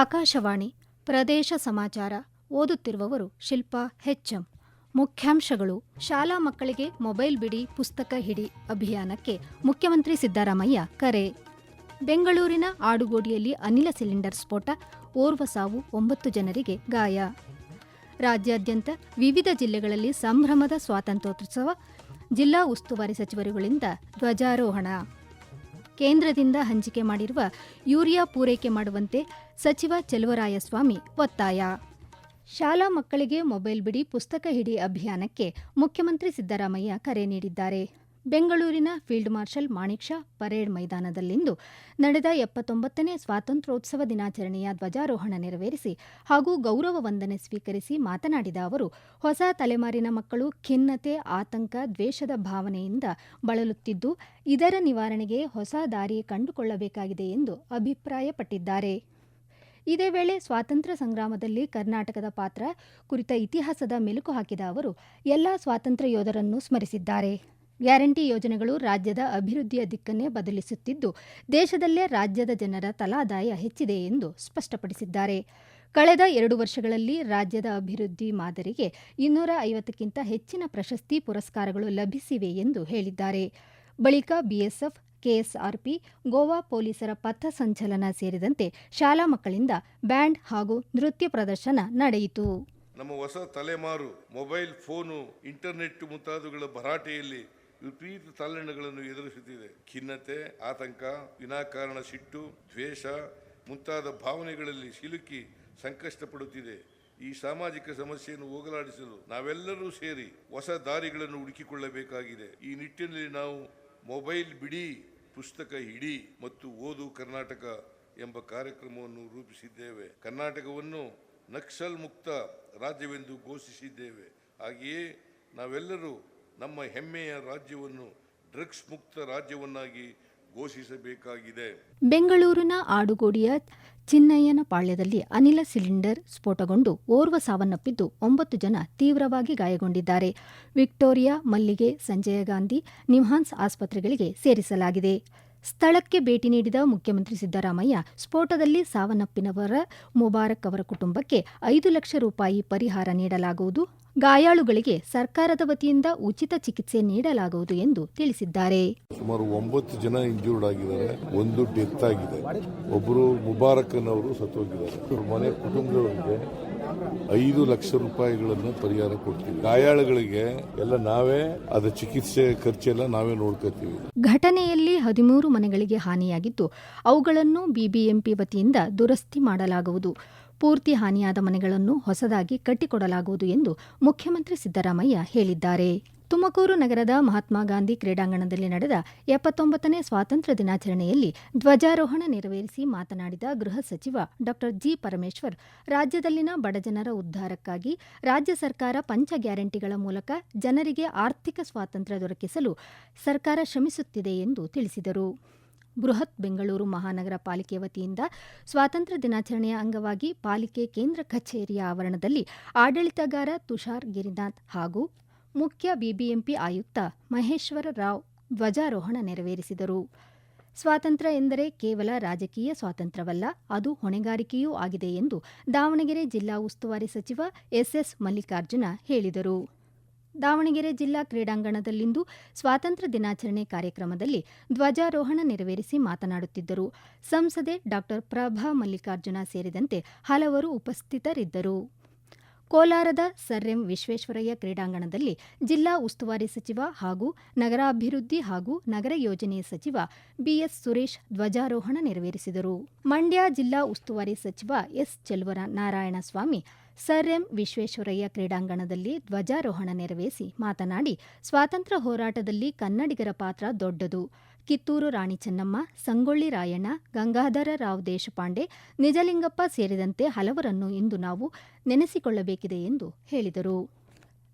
ಆಕಾಶವಾಣಿ ಪ್ರದೇಶ ಸಮಾಚಾರ ಓದುತ್ತಿರುವವರು ಶಿಲ್ಪಾ ಹೆಚ್ಎಂ ಮುಖ್ಯಾಂಶಗಳು. ಶಾಲಾ ಮಕ್ಕಳಿಗೆ ಮೊಬೈಲ್ ಬಿಡಿ, ಪುಸ್ತಕ ಹಿಡಿ ಅಭಿಯಾನಕ್ಕೆ ಮುಖ್ಯಮಂತ್ರಿ ಸಿದ್ದರಾಮಯ್ಯ ಕರೆ. ಬೆಂಗಳೂರಿನ ಆಡುಗೋಡಿಯಲ್ಲಿ ಅನಿಲ ಸಿಲಿಂಡರ್ ಸ್ಫೋಟ, ಓರ್ವ ಸಾವು ಒಂಬತ್ತು ಜನರಿಗೆ ಗಾಯ. ರಾಜ್ಯಾದ್ಯಂತ ವಿವಿಧ ಜಿಲ್ಲೆಗಳಲ್ಲಿ ಸಂಭ್ರಮದ ಸ್ವಾತಂತ್ರ್ಯೋತ್ಸವ, ಜಿಲ್ಲಾ ಉಸ್ತುವಾರಿ ಸಚಿವರುಗಳಿಂದ ಧ್ವಜಾರೋಹಣ. ಕೇಂದ್ರದಿಂದ ಹಂಚಿಕೆ ಮಾಡಿರುವ ಯೂರಿಯಾ ಪೂರೈಕೆ ಮಾಡುವಂತೆ ಸಚಿವ ಚೆಲುವರಾಯಸ್ವಾಮಿ ಒತ್ತಾಯ. ಶಾಲಾ ಮಕ್ಕಳಿಗೆ ಮೊಬೈಲ್ ಬಿಡಿ ಪುಸ್ತಕ ಹಿಡಿ ಅಭಿಯಾನಕ್ಕೆ ಮುಖ್ಯಮಂತ್ರಿ ಸಿದ್ದರಾಮಯ್ಯ ಕರೆ ನೀಡಿದ್ದಾರೆ. ಬೆಂಗಳೂರಿನ field marshal Manekshaw parade ಮೈದಾನದಲ್ಲಿಂದು ನಡೆದ ಎಪ್ಪತ್ತೊಂಬತ್ತನೇ ಸ್ವಾತಂತ್ರ್ಯೋತ್ಸವ ದಿನಾಚರಣೆಯ ಧ್ವಜಾರೋಹಣ ನೆರವೇರಿಸಿ ಹಾಗೂ ಗೌರವ ವಂದನೆ ಸ್ವೀಕರಿಸಿ ಮಾತನಾಡಿದ ಅವರು, ಹೊಸ ತಲೆಮಾರಿನ ಮಕ್ಕಳು ಖಿನ್ನತೆ, ಆತಂಕ, ದ್ವೇಷದ ಭಾವನೆಯಿಂದ ಬಳಲುತ್ತಿದ್ದು, ಇದರ ನಿವಾರಣೆಗೆ ಹೊಸ ದಾರಿ ಕಂಡುಕೊಳ್ಳಬೇಕಾಗಿದೆ ಎಂದು ಅಭಿಪ್ರಾಯಪಟ್ಟಿದ್ದಾರೆ. ಇದೇ ವೇಳೆ ಸ್ವಾತಂತ್ರ್ಯ ಸಂಗ್ರಾಮದಲ್ಲಿ ಕರ್ನಾಟಕದ ಪಾತ್ರ ಕುರಿತ ಇತಿಹಾಸದ ಮೆಲುಕು ಹಾಕಿದ ಅವರು, ಎಲ್ಲ ಸ್ವಾತಂತ್ರ್ಯ ಯೋಧರನ್ನು ಸ್ಮರಿಸಿದ್ದಾರೆ. ಗ್ಯಾರಂಟಿ ಯೋಜನೆಗಳು ರಾಜ್ಯದ ಅಭಿವೃದ್ಧಿಯ ದಿಕ್ಕನ್ನೇ ಬದಲಿಸುತ್ತಿದ್ದು, ದೇಶದಲ್ಲೇ ರಾಜ್ಯದ ಜನರ ತಲಾದಾಯ ಹೆಚ್ಚಿದೆ ಎಂದು ಸ್ಪಷ್ಟಪಡಿಸಿದ್ದಾರೆ. ಕಳೆದ ಎರಡು ವರ್ಷಗಳಲ್ಲಿ ರಾಜ್ಯದ ಅಭಿವೃದ್ಧಿ ಮಾದರಿಗೆ ಇನ್ನೂರ ಐವತ್ತಕ್ಕಿಂತ ಹೆಚ್ಚಿನ ಪ್ರಶಸ್ತಿ ಪುರಸ್ಕಾರಗಳು ಲಭಿಸಿವೆ ಎಂದು ಹೇಳಿದ್ದಾರೆ. ಬಳಿಕ ಬಿಎಸ್ಎಫ್, ಕೆಎಸ್ಆರ್ಪಿ, ಗೋವಾ ಪೊಲೀಸರ ಪಥ ಸಂಚಲನ ಸೇರಿದಂತೆ ಶಾಲಾ ಮಕ್ಕಳಿಂದ ಬ್ಯಾಂಡ್ ಹಾಗೂ ನೃತ್ಯ ಪ್ರದರ್ಶನ ನಡೆಯಿತು. ನಮ್ಮ ಹೊಸ ತಲೆಮಾರು, ಮೊಬೈಲ್, ಫೋನು, ಇಂಟರ್ನೆಟ್ ಮುಂತಾದವುಗಳ ಭರಾಟೆಯಲ್ಲಿ ವಿಪರೀತ ತಲ್ಲಣಗಳನ್ನು ಎದುರಿಸುತ್ತಿದೆ. ಖಿನ್ನತೆ, ಆತಂಕ, ವಿನಾಕಾರಣ, ಸಿಟ್ಟು, ದ್ವೇಷ ಮುಂತಾದ ಭಾವನೆಗಳಲ್ಲಿ ಸಿಲುಕಿ ಸಂಕಷ್ಟ ಪಡುತ್ತಿದೆ ಈ ಸಾಮಾಜಿಕ ಸಮಸ್ಯೆಯನ್ನು ಹೋಗಲಾಡಿಸಲು ನಾವೆಲ್ಲರೂ ಸೇರಿ ಹೊಸ ದಾರಿಗಳನ್ನು ಹುಡುಕಿಕೊಳ್ಳಬೇಕಾಗಿದೆ. ಈ ನಿಟ್ಟಿನಲ್ಲಿ ನಾವು ಮೊಬೈಲ್ ಬಿಡಿ, ಪುಸ್ತಕ ಹಿಡಿ ಮತ್ತು ಓದು ಕರ್ನಾಟಕ ಎಂಬ ಕಾರ್ಯಕ್ರಮವನ್ನು ರೂಪಿಸಿದ್ದೇವೆ. ಕರ್ನಾಟಕವನ್ನು ನಕ್ಸಲ್ ಮುಕ್ತ ರಾಜ್ಯವೆಂದು ಘೋಷಿಸಿದ್ದೇವೆ. ಹಾಗೆಯೇ ನಾವೆಲ್ಲರೂ ನಮ್ಮ ಹೆಮ್ಮೆಯ ರಾಜ್ಯವನ್ನು ಡ್ರಗ್ಸ್ ಮುಕ್ತ ರಾಜ್ಯವನ್ನಾಗಿ ಘೋಷಿಸಬೇಕಾಗಿದೆ. ಬೆಂಗಳೂರಿನ ಆಡುಗೋಡಿಯ ಚಿನ್ನಯ್ಯನ ಪಾಳ್ಯದಲ್ಲಿ ಅನಿಲ ಸಿಲಿಂಡರ್ ಸ್ಫೋಟಗೊಂಡು ಓರ್ವ ಸಾವನ್ನಪ್ಪಿದ್ದು ಒಂಬತ್ತು ಜನ ತೀವ್ರವಾಗಿ ಗಾಯಗೊಂಡಿದ್ದಾರೆ. ವಿಕ್ಟೋರಿಯಾ ಮಲ್ಲಿಗೆ, ಸಂಜಯ ಗಾಂಧಿ, ನಿಮ್ಹಾನ್ಸ್ ಆಸ್ಪತ್ರೆಗಳಿಗೆ ಸೇರಿಸಲಾಗಿದೆ. ಸ್ಥಳಕ್ಕೆ ಭೇಟಿ ನೀಡಿದ ಮುಖ್ಯಮಂತ್ರಿ ಸಿದ್ದರಾಮಯ್ಯ, ಸ್ಫೋಟದಲ್ಲಿ ಸಾವನ್ನಪ್ಪಿನವರ ಮುಬಾರಕ್ ಅವರ ಕುಟುಂಬಕ್ಕೆ ಐದು ಲಕ್ಷ ರೂಪಾಯಿ ಪರಿಹಾರ ನೀಡಲಾಗುವುದು. ಗಾಯಾಳುಗಳಿಗೆ ಸರ್ಕಾರದ ವತಿಯಿಂದ ಉಚಿತ ಚಿಕಿತ್ಸೆ ನೀಡಲಾಗುವುದು ಎಂದು ತಿಳಿಸಿದ್ದಾರೆ. ಸುಮಾರು ಒಂಬತ್ತು ಜನ ಇಂಜೂರ್ಡ್ ಆಗಿದ್ದಾರೆ. ಒಂದು ಡೆತ್ ಆಗಿದೆ. ಒಬ್ಬರು ಮುಬಾರಕ್ ಅವರು ಸತ್ತೋಗಿದ್ದಾರೆ ಮನೆ ಕುಟುಂಬದವರಿಗೆ ಐದು ಲಕ್ಷ ರೂಪಾಯಿಗಳನ್ನು ಪರಿಹಾರ ಕೊಡ್ತೀವಿ. ಗಾಯಾಳುಗಳಿಗೆ ಎಲ್ಲ ನಾವೇ ಅದ ಚಿಕಿತ್ಸೆ ಖರ್ಚೆಲ್ಲ ನಾವೇ ನೋಡ್ಕೋತೀವಿ. ಘಟನೆಯಲ್ಲಿ ಹದಿಮೂರು ಮನೆಗಳಿಗೆ ಹಾನಿಯಾಗಿದ್ದು, ಅವುಗಳನ್ನು ಬಿಬಿಎಂಪಿ ವತಿಯಿಂದ ದುರಸ್ತಿ ಮಾಡಲಾಗುವುದು. ಪೂರ್ತಿ ಹಾನಿಯಾದ ಮನೆಗಳನ್ನು ಹೊಸದಾಗಿ ಕಟ್ಟಿಕೊಡಲಾಗುವುದು ಎಂದು ಮುಖ್ಯಮಂತ್ರಿ ಸಿದ್ದರಾಮಯ್ಯ ಹೇಳಿದ್ದಾರೆ. ತುಮಕೂರು ನಗರದ ಮಹಾತ್ಮ ಗಾಂಧಿ ಕ್ರೀಡಾಂಗಣದಲ್ಲಿ ನಡೆದ ಎಪ್ಪತ್ತೊಂಬತ್ತನೇ ಸ್ವಾತಂತ್ರ್ಯ ದಿನಾಚರಣೆಯಲ್ಲಿ ಧ್ವಜಾರೋಹಣ ನೆರವೇರಿಸಿ ಮಾತನಾಡಿದ ಗೃಹ ಸಚಿವ ಡಾ ಜಿ ಪರಮೇಶ್ವರ್, ರಾಜ್ಯದಲ್ಲಿನ ಬಡಜನರ ಉದ್ಧಾರಕ್ಕಾಗಿ ರಾಜ್ಯ ಸರ್ಕಾರ ಪಂಚ ಗ್ಯಾರಂಟಿಗಳ ಮೂಲಕ ಜನರಿಗೆ ಆರ್ಥಿಕ ಸ್ವಾತಂತ್ರ್ಯ ದೊರಕಿಸಲು ಸರ್ಕಾರ ಶ್ರಮಿಸುತ್ತಿದೆ ಎಂದು ತಿಳಿಸಿದರು. ಬೃಹತ್ ಬೆಂಗಳೂರು ಮಹಾನಗರ ಪಾಲಿಕೆ ವತಿಯಿಂದ ಸ್ವಾತಂತ್ರ್ಯ ದಿನಾಚರಣೆಯ ಅಂಗವಾಗಿ ಪಾಲಿಕೆ ಕೇಂದ್ರ ಕಚೇರಿಯ ಆವರಣದಲ್ಲಿ ಆಡಳಿತಗಾರ ತುಷಾರ್ ಗಿರಿನಾಥ್ ಹಾಗೂ ಮುಖ್ಯ ಬಿಬಿಎಂಪಿ ಆಯುಕ್ತ ಮಹೇಶ್ವರ ರಾವ್ ಧ್ವಜಾರೋಹಣ ನೆರವೇರಿಸಿದರು. ಸ್ವಾತಂತ್ರ್ಯ ಎಂದರೆ ಕೇವಲ ರಾಜಕೀಯ ಸ್ವಾತಂತ್ರ್ಯವಲ್ಲ, ಅದು ಹೊಣೆಗಾರಿಕೆಯೂ ಆಗಿದೆ ಎಂದು ದಾವಣಗೆರೆ ಜಿಲ್ಲಾ ಉಸ್ತುವಾರಿ ಸಚಿವ ಎಸ್ಎಸ್ ಮಲ್ಲಿಕಾರ್ಜುನ ಹೇಳಿದರು. ದಾವಣಗೆರೆ ಜಿಲ್ಲಾ ಕ್ರೀಡಾಂಗಣದಲ್ಲಿಂದು ಸ್ವಾತಂತ್ರ್ಯ ದಿನಾಚರಣೆ ಕಾರ್ಯಕ್ರಮದಲ್ಲಿ ಧ್ವಜಾರೋಹಣ ನೆರವೇರಿಸಿ ಮಾತನಾಡುತ್ತಿದ್ದರು. ಸಂಸದೆ ಡಾ ಪ್ರಭಾ ಮಲ್ಲಿಕಾರ್ಜುನ ಸೇರಿದಂತೆ ಹಲವರು ಉಪಸ್ಥಿತರಿದ್ದರು. ಕೋಲಾರದ ಸರ್ ಎಂ ವಿಶ್ವೇಶ್ವರಯ್ಯ ಕ್ರೀಡಾಂಗಣದಲ್ಲಿ ಜಿಲ್ಲಾ ಉಸ್ತುವಾರಿ ಸಚಿವ ಹಾಗೂ ನಗರಾಭಿವೃದ್ಧಿ ಹಾಗೂ ನಗರ ಯೋಜನೆ ಸಚಿವ ಬಿಎಸ್ ಸುರೇಶ್ ಧ್ವಜಾರೋಹಣ ನೆರವೇರಿಸಿದರು. ಮಂಡ್ಯ ಜಿಲ್ಲಾ ಉಸ್ತುವಾರಿ ಸಚಿವ S Cheluvara Narayanaswamy sir M Visvesvaraya ಕ್ರೀಡಾಂಗಣದಲ್ಲಿ ಧ್ವಜಾರೋಹಣ ನೆರವೇರಿಸಿ ಮಾತನಾಡಿ, ಸ್ವಾತಂತ್ರ್ಯ ಹೋರಾಟದಲ್ಲಿ ಕನ್ನಡಿಗರ ಪಾತ್ರ ದೊಡ್ಡದು. ಕಿತ್ತೂರು ರಾಣಿ ಚೆನ್ನಮ್ಮ, ಸಂಗೊಳ್ಳಿ ರಾಯಣ್ಣ, ಗಂಗಾಧರ ರಾವ್ ದೇಶಪಾಂಡೆ, ನಿಜಲಿಂಗಪ್ಪ ಸೇರಿದಂತೆ ಹಲವರನ್ನು ಇಂದು ನಾವು ನೆನೆಸಿಕೊಳ್ಳಬೇಕಿದೆ ಎಂದು ಹೇಳಿದರು.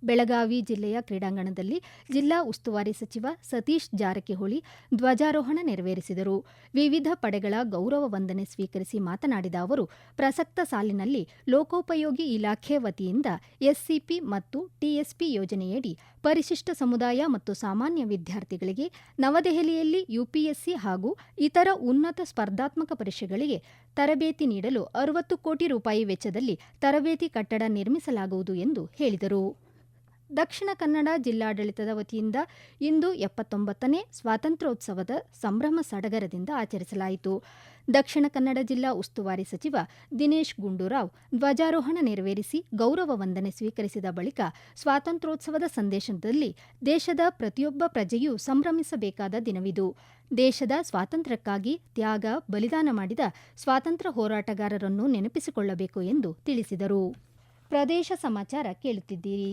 ಬೆಳಗಾವಿ ಜಿಲ್ಲೆಯ ಕ್ರೀಡಾಂಗಣದಲ್ಲಿ ಜಿಲ್ಲಾ ಉಸ್ತುವಾರಿ ಸಚಿವ ಸತೀಶ್ ಜಾರಕಿಹೊಳಿ ಧ್ವಜಾರೋಹಣ ನೆರವೇರಿಸಿದರು. ವಿವಿಧ ಪಡೆಗಳ ಗೌರವ ವಂದನೆ ಸ್ವೀಕರಿಸಿ ಮಾತನಾಡಿದ ಅವರು, ಪ್ರಸಕ್ತ ಸಾಲಿನಲ್ಲಿ ಲೋಕೋಪಯೋಗಿ ಇಲಾಖೆ ವತಿಯಿಂದ ಎಸ್ಸಿಪಿ ಮತ್ತು ಟಿಎಸ್ಪಿ ಯೋಜನೆಯಡಿ ಪರಿಶಿಷ್ಟ ಸಮುದಾಯ ಮತ್ತು ಸಾಮಾನ್ಯ ವಿದ್ಯಾರ್ಥಿಗಳಿಗೆ ನವದೆಹಲಿಯಲ್ಲಿ ಯುಪಿಎಸ್ಸಿ ಹಾಗೂ ಇತರ ಉನ್ನತ ಸ್ಪರ್ಧಾತ್ಮಕ ಪರೀಕ್ಷೆಗಳಿಗೆ ತರಬೇತಿ ನೀಡಲು ಅರವತ್ತು ಕೋಟಿ ರೂಪಾಯಿ ವೆಚ್ಚದಲ್ಲಿ ತರಬೇತಿ ಕಟ್ಟಡ ನಿರ್ಮಿಸಲಾಗುವುದು ಎಂದು ಹೇಳಿದರು. ದಕ್ಷಿಣ ಕನ್ನಡ ಜಿಲ್ಲಾಡಳಿತದ ವತಿಯಿಂದ ಇಂದು ಎಪ್ಪತ್ತೊಂಬತ್ತನೇ ಸ್ವಾತಂತ್ರ್ಯೋತ್ಸವದ ಸಂಭ್ರಮ ಸಡಗರದಿಂದ ಆಚರಿಸಲಾಯಿತು. ದಕ್ಷಿಣ ಕನ್ನಡ ಜಿಲ್ಲಾ ಉಸ್ತುವಾರಿ ಸಚಿವ ದಿನೇಶ್ ಗುಂಡೂರಾವ್ ಧ್ವಜಾರೋಹಣ ನೆರವೇರಿಸಿ ಗೌರವ ವಂದನೆ ಸ್ವೀಕರಿಸಿದ ಬಳಿಕ ಸ್ವಾತಂತ್ರ್ಯೋತ್ಸವದ ಸಂದೇಶದಲ್ಲಿ ದೇಶದ ಪ್ರತಿಯೊಬ್ಬ ಪ್ರಜೆಯೂ ಸಂಭ್ರಮಿಸಬೇಕಾದ ದಿನವಿದು. ದೇಶದ ಸ್ವಾತಂತ್ರ್ಯಕ್ಕಾಗಿ ತ್ಯಾಗ, ಬಲಿದಾನ ಮಾಡಿದ ಸ್ವಾತಂತ್ರ್ಯ ಹೋರಾಟಗಾರರನ್ನು ನೆನಪಿಸಿಕೊಳ್ಳಬೇಕು ಎಂದು ತಿಳಿಸಿದರು. ಪ್ರದೇಶ ಸಮಾಚಾರ ಕೇಳುತ್ತಿದ್ದೀರಿ.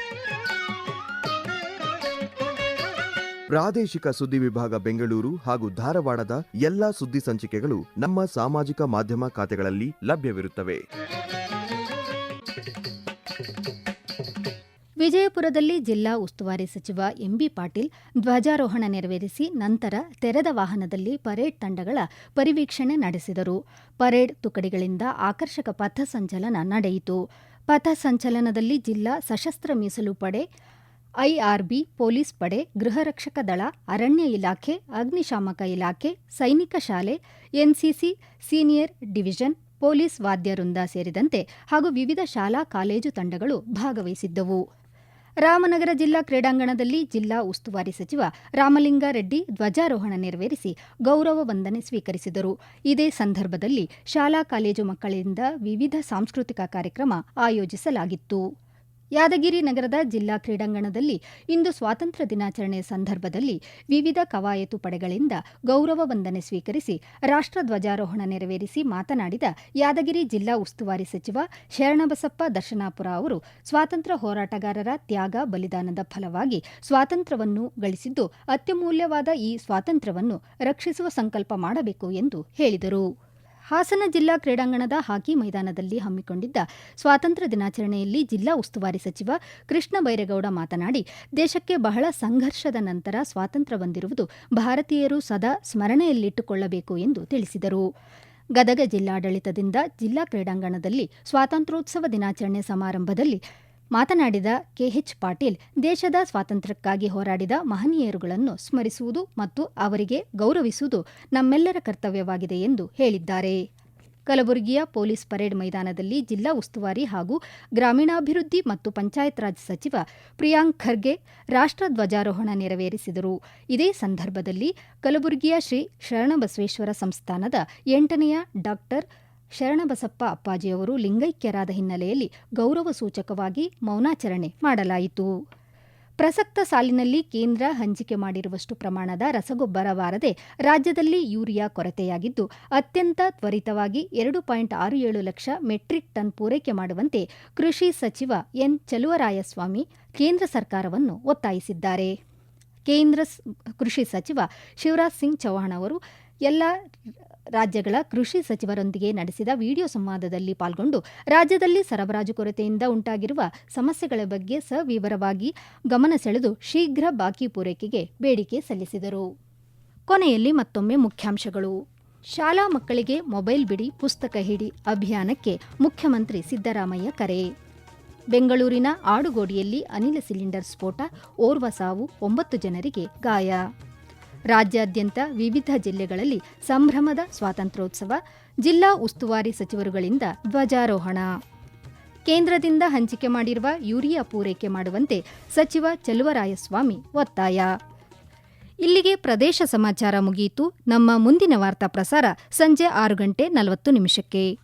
ಪ್ರಾದೇಶಿಕ ಸುದ್ದಿ ವಿಭಾಗ ಬೆಂಗಳೂರು ಹಾಗೂ ಧಾರವಾಡದ ಎಲ್ಲಾ ಸುದ್ದಿ ಸಂಚಿಕೆಗಳು ನಮ್ಮ ಸಾಮಾಜಿಕ ಮಾಧ್ಯಮ ಖಾತೆಗಳಲ್ಲಿ ಲಭ್ಯವಿರುತ್ತವೆ. ವಿಜಯಪುರದಲ್ಲಿ ಜಿಲ್ಲಾ ಉಸ್ತುವಾರಿ ಸಚಿವ ಎಂಬಿ ಪಾಟೀಲ್ ಧ್ವಜಾರೋಹಣ ನೆರವೇರಿಸಿ ನಂತರ ತೆರೆದ ವಾಹನದಲ್ಲಿ ಪರೇಡ್ ತಂಡಗಳ ಪರಿವೀಕ್ಷಣೆ ನಡೆಸಿದರು. ಪರೇಡ್ ತುಕಡಿಗಳಿಂದ ಆಕರ್ಷಕ ಪಥಸಂಚಲನ ನಡೆಯಿತು. ಪಥಸಂಚಲನದಲ್ಲಿ ಜಿಲ್ಲಾ ಸಶಸ್ತ್ರ ಮೀಸಲು ಪಡೆ ಐಆರ್ಬಿ, ಪೊಲೀಸ್ ಪಡೆ ಗೃಹರಕ್ಷಕ ದಳ, ಅರಣ್ಯ ಇಲಾಖೆ, ಅಗ್ನಿಶಾಮಕ ಇಲಾಖೆ, ಸೈನಿಕ ಶಾಲೆ, ಎನ್ಸಿಸಿ, ಸೀನಿಯರ್ ಡಿವಿಷನ್, ಪೊಲೀಸ್ ವಾದ್ಯ ವೃಂದ ಸೇರಿದಂತೆ ಹಾಗೂ ವಿವಿಧ ಶಾಲಾ, ಕಾಲೇಜು ತಂಡಗಳು ಭಾಗವಹಿಸಿದ್ದವು. ರಾಮನಗರ ಜಿಲ್ಲಾ ಕ್ರೀಡಾಂಗಣದಲ್ಲಿ ಜಿಲ್ಲಾ ಉಸ್ತುವಾರಿ ಸಚಿವ ರಾಮಲಿಂಗಾರೆಡ್ಡಿ ಧ್ವಜಾರೋಹಣ ನೆರವೇರಿಸಿ ಗೌರವ ವಂದನೆ ಸ್ವೀಕರಿಸಿದರು. ಇದೇ ಸಂದರ್ಭದಲ್ಲಿ ಶಾಲಾ, ಕಾಲೇಜು ಮಕ್ಕಳಿಂದ ವಿವಿಧ ಸಾಂಸ್ಕೃತಿಕ ಕಾರ್ಯಕ್ರಮ ಆಯೋಜಿಸಲಾಗಿತ್ತು. ಯಾದಗಿರಿ ನಗರದ ಜಿಲ್ಲಾ ಕ್ರೀಡಾಂಗಣದಲ್ಲಿ ಇಂದು ಸ್ವಾತಂತ್ರ್ಯ ದಿನಾಚರಣೆ ಸಂದರ್ಭದಲ್ಲಿ ವಿವಿಧ ಕವಾಯತು ಪಡೆಗಳಿಂದ ಗೌರವ ವಂದನೆ ಸ್ವೀಕರಿಸಿ ರಾಷ್ಟ ಧ್ವಜಾರೋಹಣ ನೆರವೇರಿಸಿ ಮಾತನಾಡಿದ ಯಾದಗಿರಿ ಜಿಲ್ಲಾ ಉಸ್ತುವಾರಿ ಸಚಿವ ಶರಣಬಸಪ್ಪ ದರ್ಶನಾಪುರ ಅವರು, ಸ್ವಾತಂತ್ರ್ಯ ಹೋರಾಟಗಾರರ ತ್ಯಾಗ ಬಲಿದಾನದ ಫಲವಾಗಿ ಸ್ವಾತಂತ್ರ್ಯವನ್ನು ಗಳಿಸಿದ್ದು ಅತ್ಯಮೂಲ್ಯವಾದ ಈ ಸ್ವಾತಂತ್ರ್ಯವನ್ನು ರಕ್ಷಿಸುವ ಸಂಕಲ್ಪ ಮಾಡಬೇಕು ಎಂದು ಹೇಳಿದರು. ಹಾಸನ ಜಿಲ್ಲಾ ಕ್ರೀಡಾಂಗಣದ ಹಾಕಿ ಮೈದಾನದಲ್ಲಿ ಹಮ್ಮಿಕೊಂಡಿದ್ದ ಸ್ವಾತಂತ್ರ್ಯ ದಿನಾಚರಣೆಯಲ್ಲಿ ಜಿಲ್ಲಾ ಉಸ್ತುವಾರಿ ಸಚಿವ ಕೃಷ್ಣ ಬೈರೇಗೌಡ ಮಾತನಾಡಿ, ದೇಶಕ್ಕೆ ಬಹಳ ಸಂಘರ್ಷದ ನಂತರ ಸ್ವಾತಂತ್ರ್ಯ ಬಂದಿರುವುದು ಭಾರತೀಯರು ಸದಾ ಸ್ಮರಣೆಯಲ್ಲಿಟ್ಟುಕೊಳ್ಳಬೇಕು ಎಂದು ತಿಳಿಸಿದರು. ಗದಗ ಜಿಲ್ಲಾಡಳಿತದಿಂದ ಜಿಲ್ಲಾ ಕ್ರೀಡಾಂಗಣದಲ್ಲಿ ಸ್ವಾತಂತ್ರ್ಯೋತ್ಸವ ದಿನಾಚರಣೆ ಸಮಾರಂಭದಲ್ಲಿ ಮಾತನಾಡಿದ ಕೆಎಚ್ ಪಾಟೀಲ್, ದೇಶದ ಸ್ವಾತಂತ್ರ್ಯಕ್ಕಾಗಿ ಹೋರಾಡಿದ ಮಹನೀಯರುಗಳನ್ನು ಸ್ಮರಿಸುವುದು ಮತ್ತು ಅವರಿಗೆ ಗೌರವಿಸುವುದು ನಮ್ಮೆಲ್ಲರ ಕರ್ತವ್ಯವಾಗಿದೆ ಎಂದು ಹೇಳಿದ್ದಾರೆ. ಕಲಬುರಗಿಯ ಪೊಲೀಸ್ ಪರೇಡ್ ಮೈದಾನದಲ್ಲಿ ಜಿಲ್ಲಾ ಉಸ್ತುವಾರಿ ಹಾಗೂ ಗ್ರಾಮೀಣಾಭಿವೃದ್ಧಿ ಮತ್ತು ಪಂಚಾಯತ್ ರಾಜ್ ಸಚಿವ ಪ್ರಿಯಾಂಕ್ ಖರ್ಗೆ ರಾಷ್ಟ್ರ ಧ್ವಜಾರೋಹಣ ನೆರವೇರಿಸಿದರು. ಇದೇ ಸಂದರ್ಭದಲ್ಲಿ ಕಲಬುರಗಿಯ ಶ್ರೀ ಶರಣಬಸವೇಶ್ವರ ಸಂಸ್ಥಾನದ ಎಂಟನೆಯ ಡಾಕ್ಟರ್ ಶರಣಬಸಪ್ಪ ಅಪ್ಪಾಜಿಯವರು ಲಿಂಗೈಕ್ಯರಾದ ಹಿನ್ನೆಲೆಯಲ್ಲಿ ಗೌರವ ಸೂಚಕವಾಗಿ ಮೌನಾಚರಣೆ ಮಾಡಲಾಯಿತು. ಪ್ರಸಕ್ತ ಸಾಲಿನಲ್ಲಿ ಕೇಂದ್ರ ಹಂಚಿಕೆ ಮಾಡಿರುವಷ್ಟು ಪ್ರಮಾಣದ ರಸಗೊಬ್ಬರ ಬಾರದೆ ರಾಜ್ಯದಲ್ಲಿ ಯೂರಿಯಾ ಕೊರತೆಯಾಗಿದ್ದು, ಅತ್ಯಂತ ತ್ವರಿತವಾಗಿ ಎರಡು ಪಾಯಿಂಟ್ ಆರು ಏಳು ಲಕ್ಷ ಮೆಟ್ರಿಕ್ ಟನ್ ಪೂರೈಕೆ ಮಾಡುವಂತೆ ಕೃಷಿ ಸಚಿವ ಎನ್. ಚಲುವರಾಯಸ್ವಾಮಿ ಕೇಂದ್ರ ಸರ್ಕಾರವನ್ನು ಒತ್ತಾಯಿಸಿದ್ದಾರೆ. ಕೇಂದ್ರ ಕೃಷಿ ಸಚಿವ ಶಿವರಾಜ್ ಸಿಂಗ್ ಚೌಹಾಣ್ ಅವರು ಎಲ್ಲ ರಾಜ್ಯಗಳ ಕೃಷಿ ಸಚಿವರೊಂದಿಗೆ ನಡೆಸಿದ ವಿಡಿಯೋ ಸಂವಾದದಲ್ಲಿ ಪಾಲ್ಗೊಂಡು ರಾಜ್ಯದಲ್ಲಿ ಸರಬರಾಜು ಕೊರತೆಯಿಂದ ಉಂಟಾಗಿರುವ ಸಮಸ್ಯೆಗಳ ಬಗ್ಗೆ ಸವಿವರವಾಗಿ ಗಮನ ಸೆಳೆದು ಶೀಘ್ರ ಬಾಕಿ ಪೂರೈಕೆಗೆ ಬೇಡಿಕೆ ಸಲ್ಲಿಸಿದರು. ಕೊನೆಯಲ್ಲಿ ಮತ್ತೊಮ್ಮೆ ಮುಖ್ಯಾಂಶಗಳು. ಶಾಲಾ ಮಕ್ಕಳಿಗೆ ಮೊಬೈಲ್ ಬಿಡಿ, ಪುಸ್ತಕ ಹಿಡಿ ಅಭಿಯಾನಕ್ಕೆ ಮುಖ್ಯಮಂತ್ರಿ ಸಿದ್ದರಾಮಯ್ಯ ಕರೆ. ಬೆಂಗಳೂರಿನ ಆಡುಗೋಡಿಯಲ್ಲಿ ಅನಿಲ ಸಿಲಿಂಡರ್ ಸ್ಫೋಟ, ಓರ್ವ ಸಾವು, ಒಂಬತ್ತು ಜನರಿಗೆ ಗಾಯ. ರಾಜ್ಯಾದ್ಯಂತ ವಿವಿಧ ಜಿಲ್ಲೆಗಳಲ್ಲಿ ಸಂಭ್ರಮದ ಸ್ವಾತಂತ್ರ್ಯೋತ್ಸವ, ಜಿಲ್ಲಾ ಉಸ್ತುವಾರಿ ಸಚಿವರುಗಳಿಂದ ಧ್ವಜಾರೋಹಣ. ಕೇಂದ್ರದಿಂದ ಹಂಚಿಕೆ ಮಾಡಿರುವ ಯೂರಿಯಾ ಪೂರೈಕೆ ಮಾಡುವಂತೆ ಸಚಿವ ಚಲುವರಾಯಸ್ವಾಮಿ ಒತ್ತಾಯ. ಇಲ್ಲಿಗೆ ಪ್ರದೇಶ ಸಮಾಚಾರ ಮುಗಿಯಿತು ನಮ್ಮ ಮುಂದಿನ ವಾರ್ತಾ ಪ್ರಸಾರ ಸಂಜೆ ಆರು ಗಂಟೆ ನಲವತ್ತು ನಿಮಿಷಕ್ಕೆ.